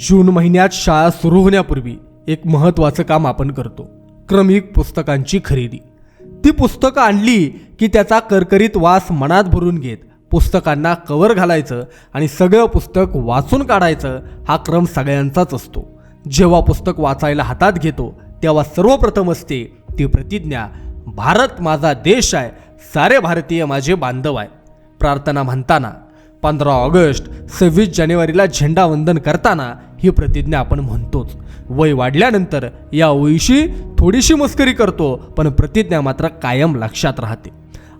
जून महिन्यात शाळा सुरू होण्यापूर्वी एक महत्त्वाचं काम आपण करतो क्रमिक पुस्तकांची खरेदी. ती पुस्तकं आणली की त्याचा करकरीत वास मनात भरून घेत पुस्तकांना कवर घालायचं आणि सगळं पुस्तक वाचून काढायचं हा क्रम सगळ्यांचाच असतो. जेव्हा पुस्तक वाचायला हातात घेतो तेव्हा सर्वप्रथम असते ती प्रतिज्ञा भारत माझा देश आहे सारे भारतीय माझे बांधव आहे. प्रार्थना म्हणताना पंधरा ऑगस्ट सव्वीस जानेवारीला झेंडावंदन करताना ही प्रतिज्ञा आपण म्हणतोच. वय वाढल्यानंतर या ओळीशी थोडीशी मस्करी करतो पण प्रतिज्ञा मात्र कायम लक्षात राहते.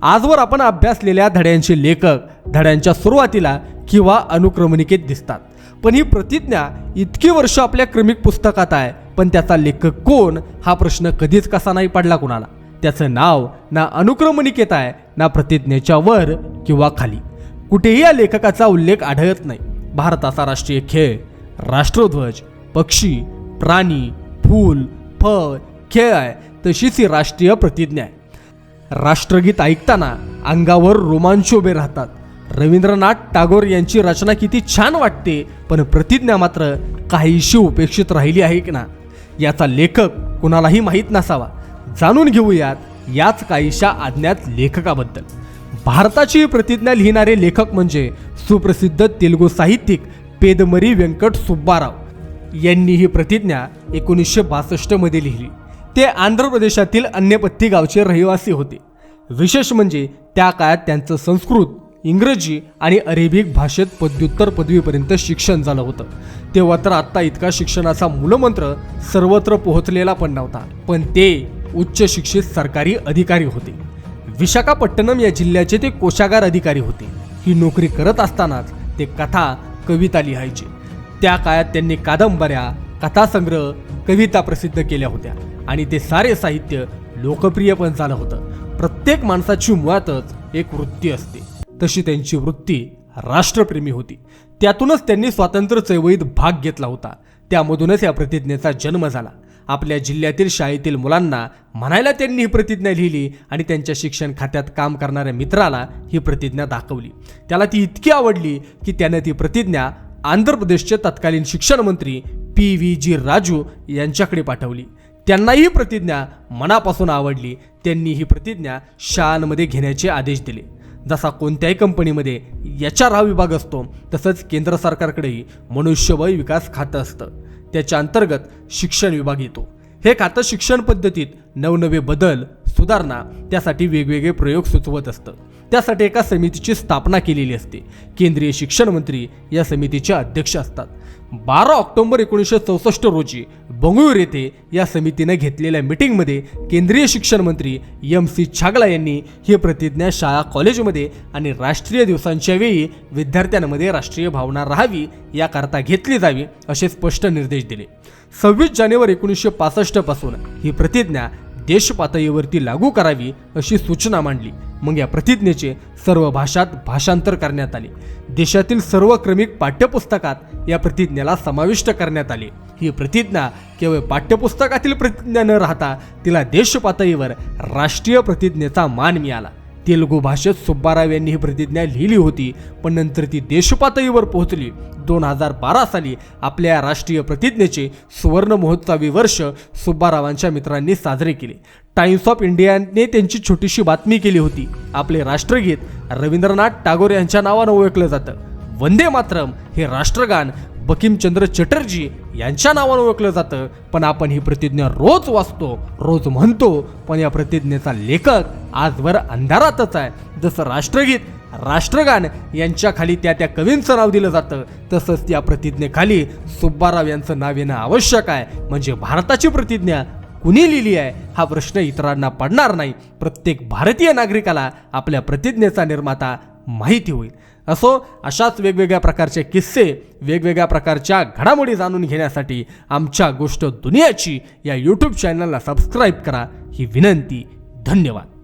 आजवर आपण अभ्यासलेल्या धड्यांचे लेखक धड्यांच्या सुरुवातीला किंवा अनुक्रमणिकेत दिसतात. पण ही प्रतिज्ञा इतकी वर्ष आपल्या क्रमिक पुस्तकात आहे पण त्याचा लेखक कोण हा प्रश्न कधीच कसा नाही पडला कुणाला. त्याचं नाव ना अनुक्रमणिकेत आहे ना प्रतिज्ञेच्या वर किंवा खाली. कुठेही या लेखकाचा उल्लेख आढळत नाही. भारताचा राष्ट्रीय खेळ राष्ट्रध्वज पक्षी प्राणी फूल फळ खेळ आहे तशीच ही राष्ट्रीय प्रतिज्ञा आहे. राष्ट्रगीत ऐकताना अंगावर रोमांच उभे राहतात. रवींद्रनाथ टागोर यांची रचना किती छान वाटते पण प्रतिज्ञा मात्र काहीशी उपेक्षित राहिली आहे की ना? याचा लेखक कुणालाही माहीत नसावा. जाणून घेऊयात याच काहीशा आज्ञात लेखकाबद्दल. भारताची प्रतिज्ञा लिहिणारे लेखक म्हणजे सुप्रसिद्ध तेलुगू साहित्यिक पेदमरी व्यंकट सुब्बाराव यांनी ही प्रतिज्ञा एकोणीसशे बासष्टमध्ये लिहिली. ते आंध्र प्रदेशातील अन्यपत्ती गावचे रहिवासी होते. विशेष म्हणजे त्या काळात त्यांचं संस्कृत इंग्रजी आणि अरेबिक भाषेत पदव्युत्तर पदवीपर्यंत शिक्षण झालं होतं. तेव्हा तर आत्ता इतका शिक्षणाचा मूलमंत्र सर्वत्र पोहोचलेला पण नव्हता. पण ते उच्च शिक्षित सरकारी अधिकारी होते. विशाखापट्टणम या जिल्ह्याचे ते कोशागार अधिकारी होते. ही नोकरी करत असतानाच ते कथा कविता लिहायचे. त्या काळात त्यांनी कादंबऱ्या कथासंग्रह कविता प्रसिद्ध केल्या होत्या आणि ते सारे साहित्य लोकप्रिय पण झालं होतं. प्रत्येक माणसाची मुळातच एक वृत्ती असते. तशी त्यांची वृत्ती राष्ट्रप्रेमी होती. त्यातूनच त्यांनी स्वातंत्र्य चळवळीत भाग घेतला होता. त्यामधूनच या प्रतिज्ञेचा जन्म झाला. आपल्या जिल्ह्यातील शाळेतील मुलांना म्हणायला त्यांनी ही प्रतिज्ञा लिहिली आणि त्यांच्या शिक्षण खात्यात काम करणाऱ्या मित्राला ही प्रतिज्ञा दाखवली. त्याला ती इतकी आवडली की त्याने ती प्रतिज्ञा आंध्र प्रदेशचे तत्कालीन शिक्षण मंत्री पी व्ही जी राजू यांच्याकडे पाठवली. त्यांनाही ही प्रतिज्ञा मनापासून आवडली. त्यांनी ही प्रतिज्ञा शाळांमध्ये घेण्याचे आदेश दिले. जसा कोणत्याही कंपनीमध्ये एच आर हा विभाग असतो तसंच केंद्र सरकारकडेही मनुष्यबळ विकास खातं असतं. त्याच्या अंतर्गत शिक्षण विभाग येतो. हे खातं शिक्षण पद्धतीत नवनवे बदल सुधारणा त्यासाठी वेगवेगळे प्रयोग सुचवत असतं. त्यासाठी एका समितीची स्थापना केलेली असते. केंद्रीय शिक्षण मंत्री या समितीचे अध्यक्ष असतात. बारा ऑक्टोबर एकोणीसशे चौसष्ट रोजी बंगळूर येथे या समितीने घेतलेल्या मिटिंगमध्ये केंद्रीय शिक्षण मंत्री एम सी छागला यांनी ही प्रतिज्ञा शाळा कॉलेजमध्ये आणि राष्ट्रीय दिवसांच्या वेळी विद्यार्थ्यांमध्ये राष्ट्रीय भावना राहावी याकरता घेतली जावी असे स्पष्ट निर्देश दिले. सव्वीस जानेवारी एकोणीसशे पासष्टपासून ही प्रतिज्ञा देशपातळीवरती लागू करावी अशी सूचना मांडली. मग या प्रतिज्ञेचे सर्व भाषात भाषांतर करण्यात आले. देशातील सर्व क्रमिक पाठ्यपुस्तकात या प्रतिज्ञेला समाविष्ट करण्यात आले. ही प्रतिज्ञा केवळ पाठ्यपुस्तकातील प्रतिज्ञा न राहता तिला देशपातळीवर राष्ट्रीय प्रतिज्ञेचा मान मिळाला. तेलुगू भाषेत सुब्बाराव यांनी ही प्रतिज्ञा लिहिली होती. पण नंतर ती देशपातळीवर पोहोचली. दोन हजार बारा साली आपल्या राष्ट्रीय प्रतिज्ञेचे सुवर्ण महोत्सवी वर्ष सुब्बारावांच्या मित्रांनी साजरे केले. टाइम्स ऑफ इंडियाने त्यांची छोटीशी बातमी केली होती. आपले राष्ट्रगीत रवींद्रनाथ टागोर यांच्या नावानं ओळखलं जातं. वंदे मातरम हे राष्ट्रगान बकिमचंद्र चटर्जी यांच्या नावानं ओळखलं जातं. पण आपण ही प्रतिज्ञा रोज वाचतो रोज म्हणतो पण या प्रतिज्ञेचा लेखक आजवर अंधारातच आहे. जसं राष्ट्रगीत राष्ट्रगान यांच्या खाली त्या त्या कवींचं नाव दिलं जातं तसंच या प्रतिज्ञेखाली सुब्बाराव यांचं नाव येणं आवश्यक आहे. म्हणजे भारताची प्रतिज्ञा कुणी लिहिली आहे हा प्रश्न इतरांना पडणार नाही. प्रत्येक भारतीय नागरिकाला आपल्या प्रतिज्ञेचा निर्माता माहिती होईल. असो अशाच वेगवेगळ्या प्रकारचे किस्से वेगवेगळ्या प्रकारच्या घडामोडी जाणून घेण्यासाठी आमच्या गोष्ट दुनियाची या यूट्यूब चॅनलला सबस्क्राईब करा. ही विनंती. धन्यवाद.